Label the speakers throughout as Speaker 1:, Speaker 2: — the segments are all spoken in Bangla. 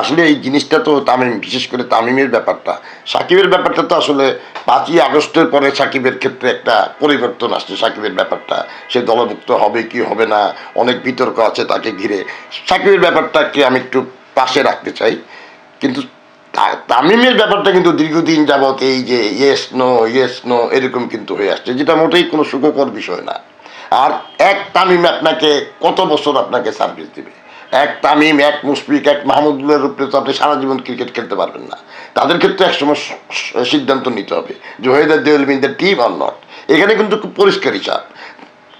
Speaker 1: আসলে এই জিনিসটা তো তামিম, বিশেষ করে তামিমের ব্যাপারটা। সাকিবের ব্যাপারটা তো আসলে পাঁচই আগস্টের পরে সাকিবের ক্ষেত্রে একটা পরিবর্তন আসছে, সাকিবের ব্যাপারটা। সে দলভুক্ত হবে কি হবে না, অনেক বিতর্ক আছে তাকে ঘিরে। সাকিবের ব্যাপারটাকে আমি একটু পাশে রাখতে চাই। কিন্তু তামিমের ব্যাপারটা কিন্তু দীর্ঘদিন যাবত এই যে ইয়েস নো ইয়েস নো এরকম কিন্তু হয়ে আসছে, যেটা মোটেই কোনো সুখকর বিষয় না। আর এক তামিম আপনাকে কত বছর আপনাকে সার্ভিস দিবে? এক তামিম, এক মুশফিক, এক মাহমুদুল্লাহর উপরে তো আপনি সারা জীবন ক্রিকেট খেলতে পারবেন না। তাদের ক্ষেত্রে একসময় সিদ্ধান্ত নিতে হবে যে whether they team or not. এখানে কিন্তু খুব পরিষ্কার হিসাব।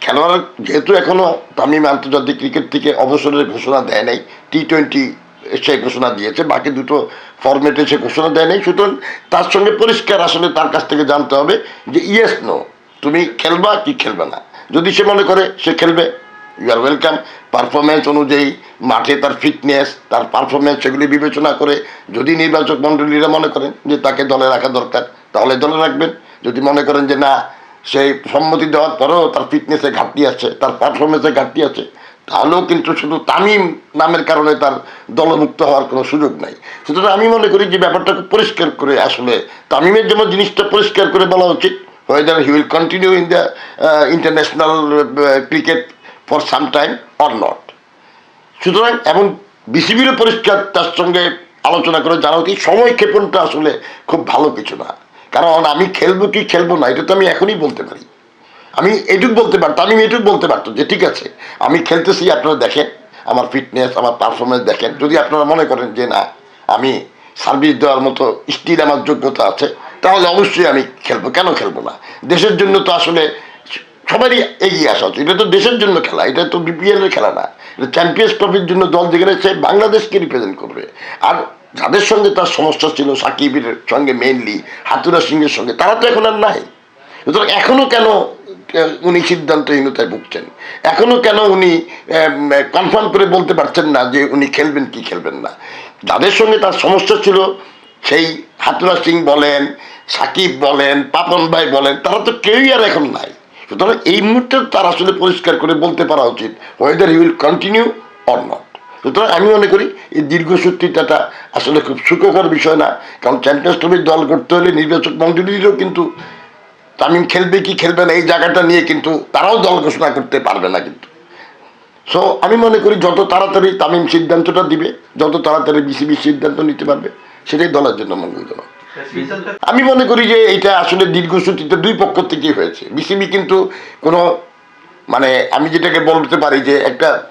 Speaker 1: খেলোয়াড় যেহেতু এখনও তামিম আন্তর্জাতিক ক্রিকেট থেকে অবসরের ঘোষণা দেয় নাই টি টোয়েন্টি সে ঘোষণা দিয়েছে, বাকি দুটো ফরম্যাটে সে ঘোষণা দেয় নাই। সুতরাং তার সঙ্গে পরিষ্কার আসলে তার কাছ থেকে জানতে হবে যে ইয়েস নো তুমি খেলবা কি খেলবে না। যদি সে মনে করে সে খেলবে ইউ আর ওয়েলকাম পারফরমেন্স অনুযায়ী মাঠে তার ফিটনেস তার পারফরমেন্স সেগুলি বিবেচনা করে যদি নির্বাচক মণ্ডলীরা মনে করেন যে তাকে দলে রাখা দরকার তাহলে দলে রাখবেন। যদি মনে করেন যে না সেই সম্মতি দেওয়ার পরেও তার ফিটনেসে ঘাটতি আছে তার পারফরমেন্সে ঘাটতি আছে তাহলেও কিন্তু শুধু তামিম নামের কারণে তার দলমুক্ত হওয়ার কোনো সুযোগ নাই। সুতরাং আমি মনে করি যে ব্যাপারটাকে পরিষ্কার করে আসলে তামিমের যেমন জিনিসটা পরিষ্কার করে বলা উচিত। Will continue in the uh, international uh, cricket for some time or not. সুতরাং এবং বিসিবিরও পরিষ্কার তার সঙ্গে আলোচনা করে জানা উচিত সময় ক্ষেপণটা আসলে খুব ভালো কিছু না। কারণ আমি খেলব কি খেলব না, এটা তো আমি এখনই বলতে পারি। আমি এটুক বলতে পারতাম, আমি এটুক বলতে পারতাম যে ঠিক আছে, আমি খেলতেছি, আপনারা দেখেন, আমার ফিটনেস আমার পারফরমেন্স দেখেন। যদি আপনারা মনে করেন যে না, আমি সার্ভিস দেওয়ার মতো স্টিল আমার যোগ্যতা আছে, তাহলে অবশ্যই আমি খেলব। কেন খেলব না? দেশের জন্য তো আসলে সবারই এগিয়ে আসা উচিত। এটা তো দেশের জন্য খেলা, এটা তো বিপিএল এর খেলা না। এটা চ্যাম্পিয়ন্স ট্রফির জন্য দল যেখানে সে বাংলাদেশকে রিপ্রেজেন্ট করবে। আর যাদের সঙ্গে তার সমস্যা ছিল, সাকিবের সঙ্গে মেইনলি হাতুরা সিংয়ের সঙ্গে, তারা তো এখন আর নাই। সুতরাং এখনও কেন উনি সিদ্ধান্তহীনতায় ভুগছেন? এখনও কেন উনি কনফার্ম করে বলতে পারছেন না যে উনি খেলবেন কি খেলবেন না? যাদের সঙ্গে তার সমস্যা ছিল, সেই হাতুরা সিং বলেন, সাকিব বলেন, পাপন ভাই বলেন, তারা তো কেউই আর এখন নাই। সুতরাং এই মুহূর্তে তার আসলে পরিষ্কার করে বলতে পারা উচিত whether he will continue or not সুতরাং আমি মনে করি এই দীর্ঘসূত্রিতাটা আসলে খুব সুখকর বিষয় না, কারণ চ্যাম্পিয়ন্স ট্রফির দল করতে হলে নির্বাচক মন্ডলীরও কিন্তু তামিম খেলবে কি খেলবে না এই জায়গাটা নিয়ে কিন্তু তারাও দল ঘোষণা করতে পারবে না কিন্তু। সো আমি মনে করি যত তাড়াতাড়ি তামিম সিদ্ধান্তটা দিবে, যত তাড়াতাড়ি বিসিবি সিদ্ধান্ত নিতে পারবে, সেটাই দলের জন্য মঙ্গলজনক। আমি মনে করি যে এটা আসলে দীর্ঘসূত্রিতে দুই পক্ষ থেকেই হয়েছে। বিসিবি কিন্তু কোনো মানে আমি যেটাকে বলতে পারি যে একটা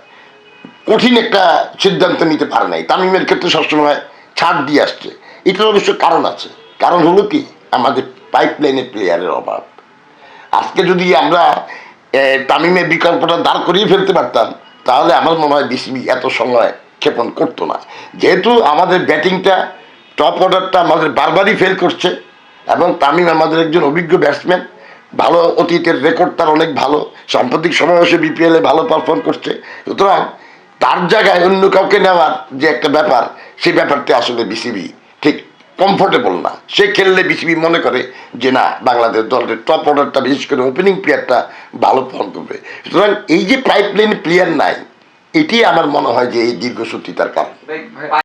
Speaker 1: কঠিন একটা সিদ্ধান্ত নিতে পারে নাই। তামিমের ক্ষেত্রে সবসময় ছাড় দিয়ে আসছে। এটার অবশ্য কারণ আছে। কারণ হলো কি? আমাদের পাইপ লাইনে প্লেয়ারের অভাব। আজকে যদি আমরা তামিমের বিকল্পটা দাঁড় করিয়ে ফেলতে পারতাম, তাহলে আমার মনে হয় বিসিবি এত সময় ক্ষেপণ করতো না। যেহেতু আমাদের ব্যাটিংটা টপ অর্ডারটা আমাদের বারবারই ফেল করছে এবং তামিম আমাদের একজন অভিজ্ঞ ব্যাটসম্যান ভালো অতীতের রেকর্ড তার অনেক ভালো, সাম্প্রতিক সমাবেশে বিপিএলে ভালো পারফর্ম করছে। সুতরাং তার জায়গায় অন্য কাউকে নেওয়ার যে একটা ব্যাপার সেই ব্যাপারটা আসলে বিসিবি ঠিক কমফোর্টেবল না। সে খেললে বিসিবি মনে করে যে না, বাংলাদেশ দলের টপ অর্ডারটা বিশেষ করে ওপেনিং প্লেয়ারটা ভালো ফর্ম করবে। সুতরাং এই যে পাইপলাইন প্লেয়ার নাই, এটি আমার মনে হয় যে এই দীর্ঘসূত্রিতার কারণ।